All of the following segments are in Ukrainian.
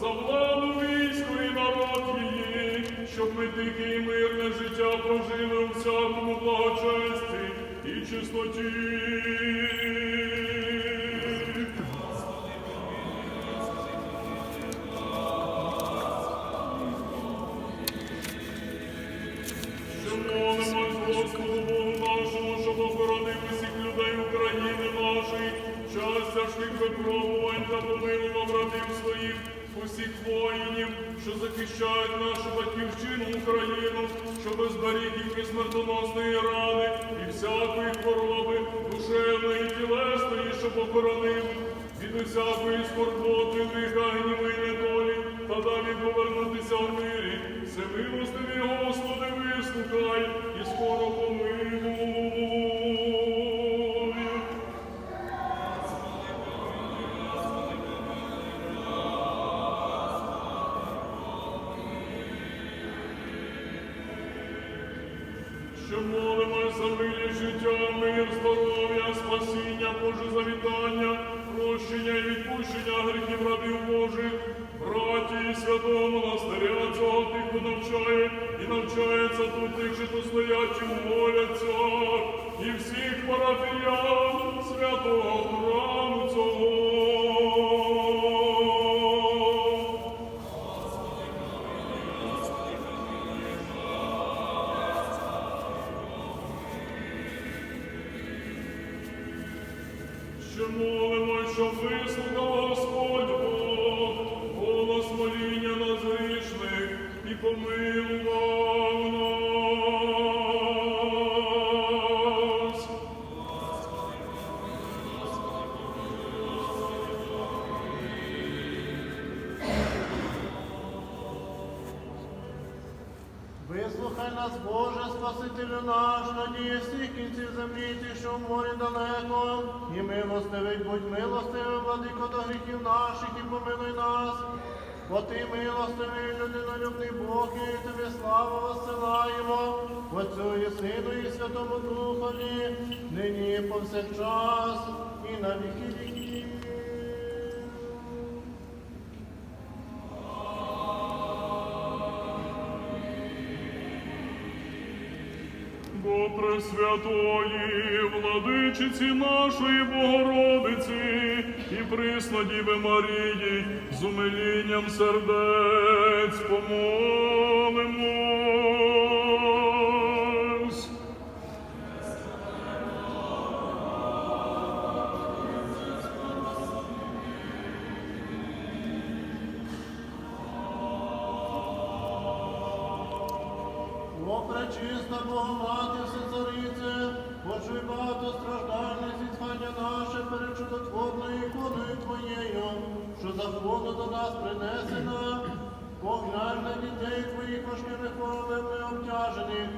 за владу війську і народ її, щоб ми тихе і мирне життя прожили у всякому благочесті і чистоті. Господу Богу нашому, щоб охоронив усіх людей України нашої, час тяжких випробувань та помилував радів своїх усіх воїнів, що захищають нашу батьківщину Україну, щоб зберіг їх від смертоносної рани і всякої хвороби, душевної і тілесної, щоб охоронив від усякої скорботи, лиха, гніви, недолі, та далі повернутися в мирі. Всемилостиві, Господи, вислухай і скоро помилуй. Що молимось за милі життя, мир, здоров'я, спасіння, Боже завітання, прощення і відпущення гріхів рабів Божих, браті і святого монастиря цього тихо навчає і навчається тут тих, що тут стоять і моляться, і всіх парафіян святого храму цього. Що молимо, щоб вислухав Господь Бог, голос моління нас і помилував Боже, Спасителю наш, надія всіх кінців землі, ті, що в морі далеко, і милостивий, будь милостивий, владико до гріхів наших, і помилуй нас. Бо ти милостивий, людинолюбний Бог, і тобі славу воссилаємо, Отцю і Сину, і Святому Духові, нині повсякчас, і на віки віків. Бо Пресвятої, владичиці нашої Богородиці і приснодіви Марії з умилінням сердець помолимось. Пречиста Богомати, Всецарице, почуй багато страждальне зітхання наше перед чудотворною іконою Твоєю, що закону до нас принесена. Поглянь на дітей Твоїх важкими обтяжених,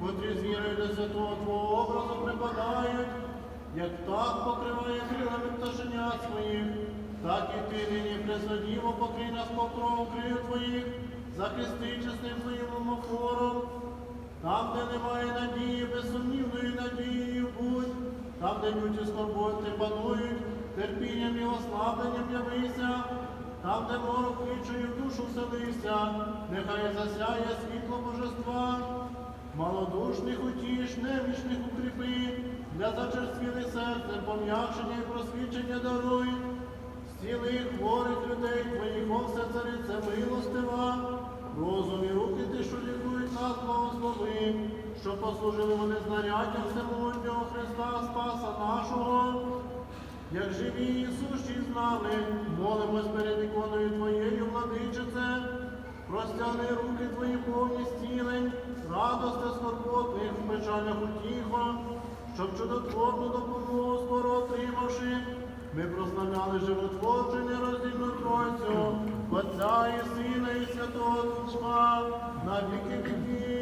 котрі з вірою до святого Твого образу припадають, як птах покриває крилами пташенят своїх, так і ти нині призводімо, покрий нас покровом крил Твоїх, захисти чесним Твоїм омофором, там, де немає надії, безсумнівною надією будь, там, де люті скорботи панують, терпінням і ослабленням явися, там, де морок вічою в душу вселився, нехай засяє світло божества, малодушних утіш, немічних укріпи, для зачерствілих серце, пом'якшення і просвічення даруй. Зціли хворих людей твоїх, все царице милостива, розум і руки ти, що лікують нас, благослови, що послужили вони знаряддям всемогутнього Христа, Спаса нашого. Як живі і сущі з нами, молимось перед іконою Твоєю, владичице, простягни руки Твої повні стілень, радости скорботних, в печалях утіхо, щоб чудотворну допомогу скоро отримавши, ми прославляли животворчу Духа, на віки віків.